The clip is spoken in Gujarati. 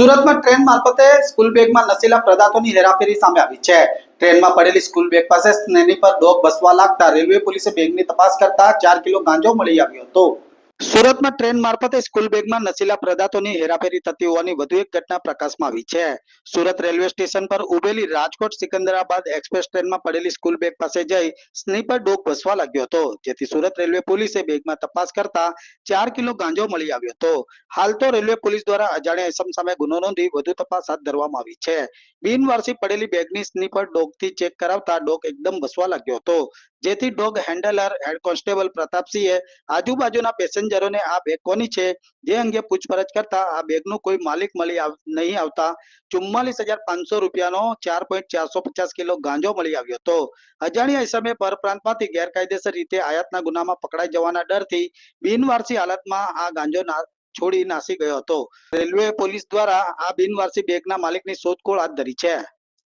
સુરતમાં ટ્રેન મારફતે સ્કૂલ બેગમાં નશીલા પદાર્થોની હેરાફેરી સામે આવી છે. ટ્રેનમાં પડેલી સ્કૂલ બેગ પાસે સ્નેની પર ડોગ બસવા લાગતા રેલવે પોલીસે બેગની તપાસ કરતા ચાર કિલો ગાંજો મળી આવ્યો હતો. સુરતમાં ટ્રેન મારફતે સ્કૂલ બેગમાં નશીલા પદાર્થોની હેરાફેરી થતી હોવાની વધુ એક ઘટના પ્રકાશમાં આવી છે. સુરત રેલવે સ્ટેશન પર ઉભેલી રાજકોટ સિકંદરાબાદ એક્સપ્રેસ ટ્રેનમાં પડેલી સ્કૂલ બેગ પાસે જઈ સ્નીપર ડોગ બસવા લાગ્યો હતો. જેથી સુરત રેલવે પોલીસે બેગમાં તપાસ કરતા ચાર કિલો ગાંજો મળી આવ્યો હતો. હાલ તો રેલવે પોલીસ દ્વારા અજાણ્યા ઇસમ સામે ગુનો નોંધી વધુ તપાસ હાથ ધરવામાં આવી છે. બિનવારસી પડેલી બેગની સ્નીપર ડોગથી ચેક કરાવતા ડોગ એકદમ વસવા લાગ્યો હતો. જેથી ડોગ હેન્ડલર હેડ કોન્સ્ટેબલ પ્રતાપસિંહે આજુબાજુના પેસેન્જરોને આ બેગ કોની છે? જે અંગે પૂછપરછ કરતા આ બેગનું કોઈ માલિક મળી નહીં આવતા. ચુમ્માલીસ હજાર પાંચસો રૂપિયાનો ચાર પોઈન્ટ ચારસો પચાસ કિલો ગાંજો મળી આવ્યો હતો. અજાણ્યા ઇસમે પરપ્રાંતમાંથી ગેરકાયદેસર રીતે આયાતના ગુનામાં પકડાઈ જવાના ડરથી બિનવારસી હાલતમાં આ ગાંજો છોડી નાસી ગયો હતો. રેલવે પોલીસ દ્વારા આ બિનવારસી બેગના માલિકની શોધખોળ હાથ ધરી છે.